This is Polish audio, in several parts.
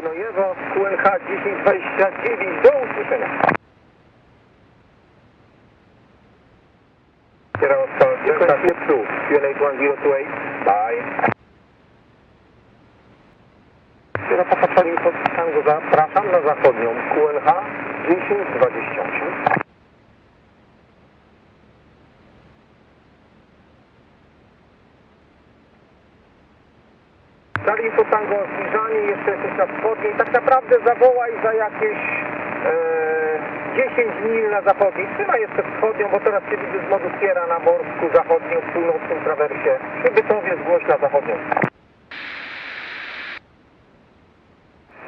Gnojewo, QNH 1029, do usłyszenia. Sierra Oscar, Delta Slip 2, QNH 1028, bye. Sierra Papa Charlie Tango, zapraszam na zachodnią, QNH 1028. To tango zbliżanie, jeszcze jesteś na wschodniej. Tak naprawdę zawołaj za jakieś e, 10 mil na zachodniej. Trzymaj jeszcze wschodnią, bo teraz się widzę z modu Sierra na morsku zachodnim, północnym trawersie. Przybytowie zgłoś na zachodnią.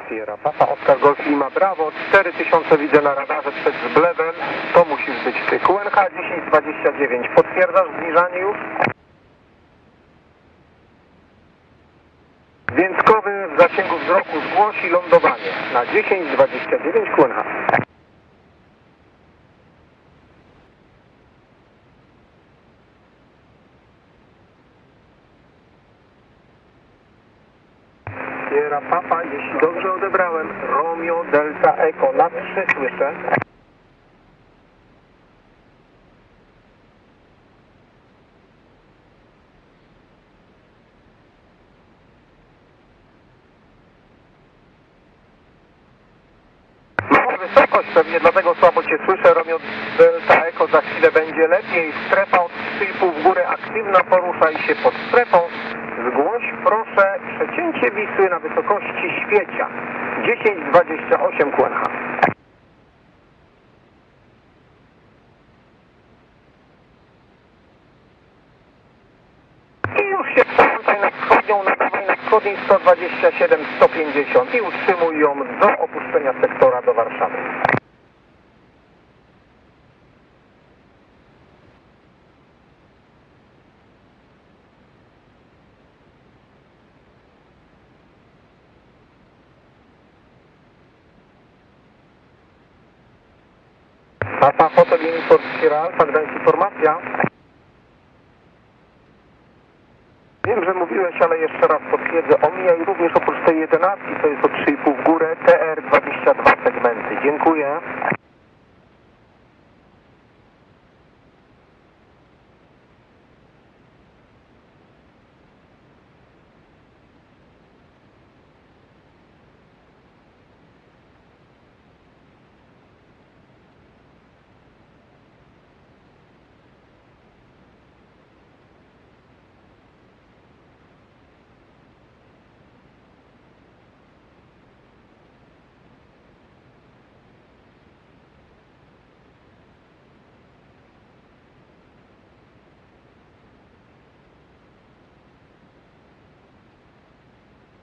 Sierra Papa, Oscar Golf Lima Bravo, 4000 widzę na radarze przed zblewem. To musisz być ty. QNH 1029, potwierdzasz zbliżanie już? Zgłosi lądowanie na 1029 QNH. Sierra Papa, jeśli dobrze odebrałem, Romeo Delta Echo na 3 słyszę. Za chwilę będzie lepiej. Strefa od 3,5 w górę aktywna, poruszaj się pod strefą. Zgłoś proszę przecięcie Wisły na wysokości świecia. 1028 QNH. I już się wtrącaj na wschodnią, nadawaj na wschodniej 127, 150 i utrzymuj ją do opuszczenia sektora do Warszawy. Papa Hotel Uniform Sierra Alpha, Gdańsk informacja. Wiem, że mówiłeś, ale jeszcze raz potwierdzę. Omijaj również oprócz tej 11, to jest o 3,5 w górę, TR22 segmenty. Dziękuję.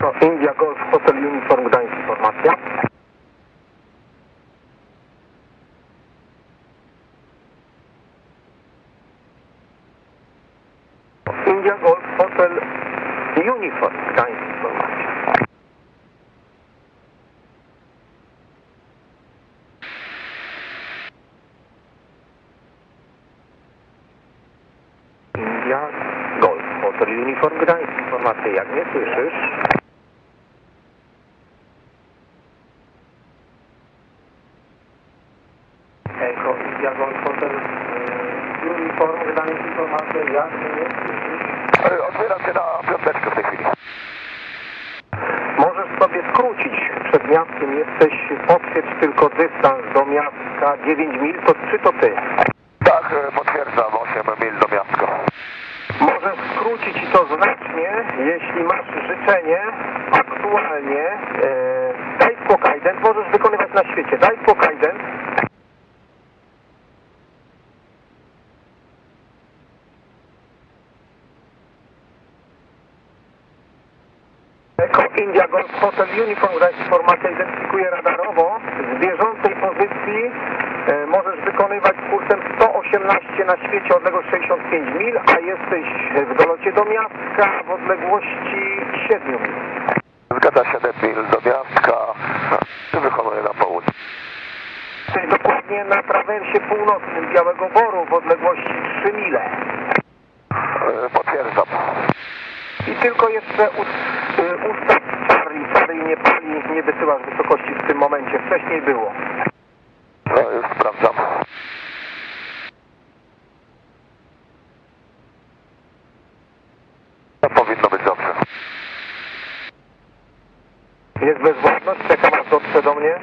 To India Golf Hotel Uniform Gdańsk informacja. India Golf Hotel Uniform Gdańsk informacja. India Golf Hotel Uniform Gdańsk informacja. Jak nie słyszysz? Echo India Golf Hotel y, Uniform Gdańsk informacja. Jak nie słyszysz? Otwieram się na piąteczkę w tej chwili. Możesz sobie skrócić przed miastem, jesteś, potwierdź tylko dystans do miasta 9 mil, to czy to ty? Tak, e, potwierdzam, 8 mil do miasta. Możesz skrócić i to znacznie, jeśli masz życzenie, aktualnie, e, daj spokój, możesz wykonywać na świecie, daj spokój, Eko India Golf Hotel Uniform, która informacja identyfikuje radarowo. Z bieżącej pozycji e, możesz wykonywać kursem 118 na świecie odległość 65 mil, a jesteś w dolocie do miasta w odległości 7 mil. Zgadza się 7 mil do miasta. Wykonuję na południe. Jesteś dokładnie na trawersie północnym Białego Boru w odległości 3 mile. E, Potwierdzam. I tylko jeszcze y, ustaw Charlie, Charlie nie pali, nie wysyłasz wysokości w momencie. Wcześniej było. No już sprawdzam. To powinno być dobrze. Jest bezwładność, czekam aż dotrze do mnie.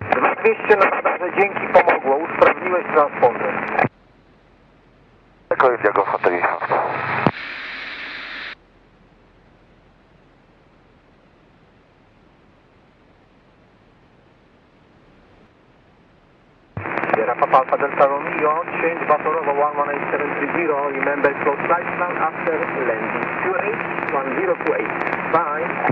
Dwa dwieście na radarze, dzięki pomogło, usprawniłeś transponder. Tylko jest jego. Sierra Papa Delta Romeo, change Batorovo 11830, remember close flight plan after landing. QH 1028, bye.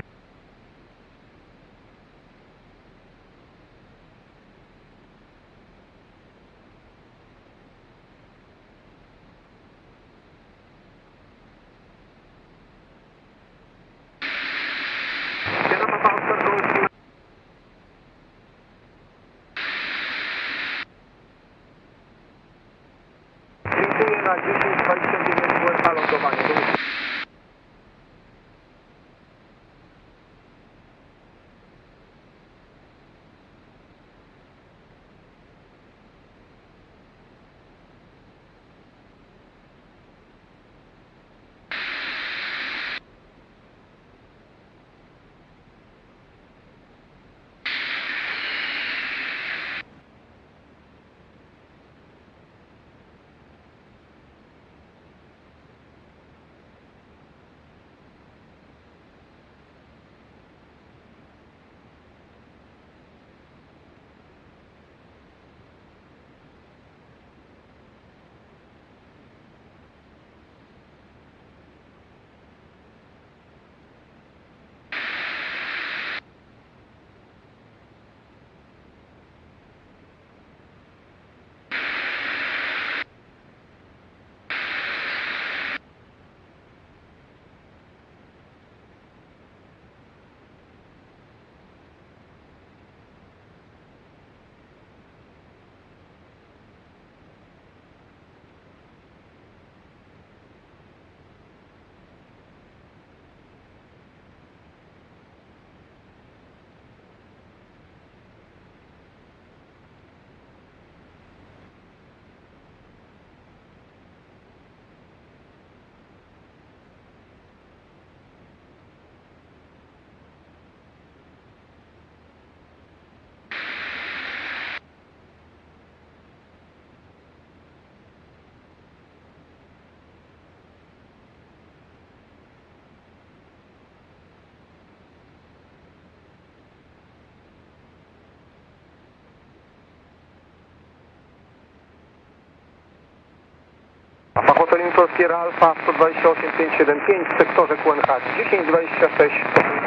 Hotel Polskie Alfa 128575 w sektorze QNH 1026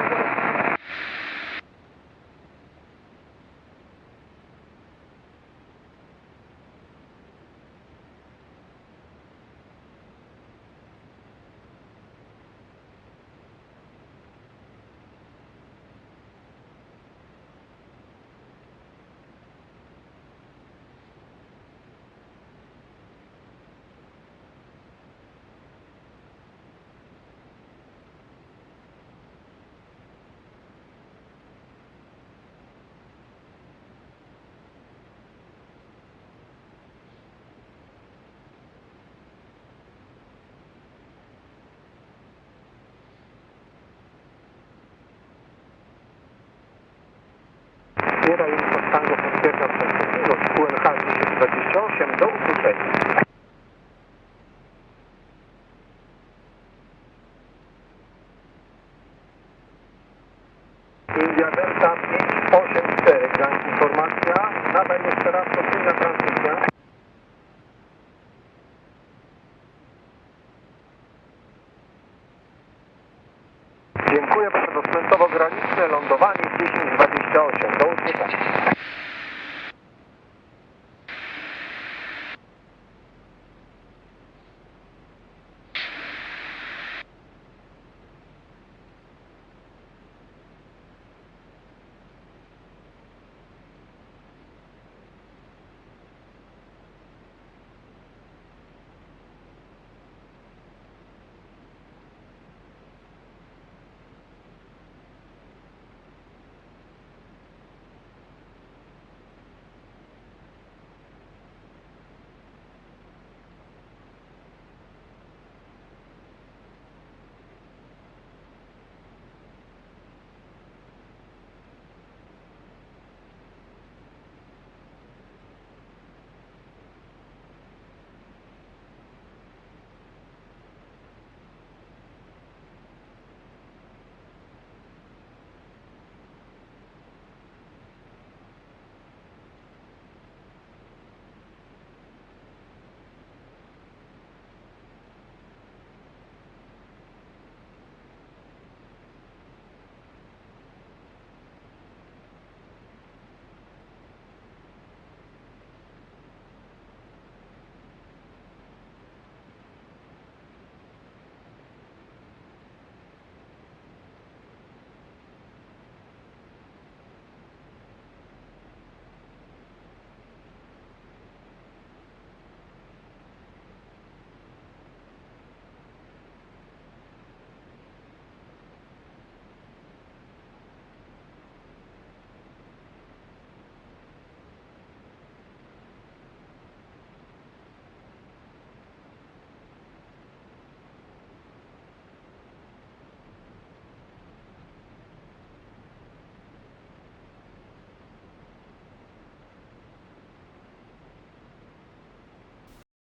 Sierra Uniform Tango potwierdzam częstotliwość QNH 1028 do usłyszenia. India Delta 584, Grand informacja. Nadal jeszcze raz podwójna transmisja. Dziękuję bardzo. Smętowo graniczne lądowanie 1028. Do usłyszenia.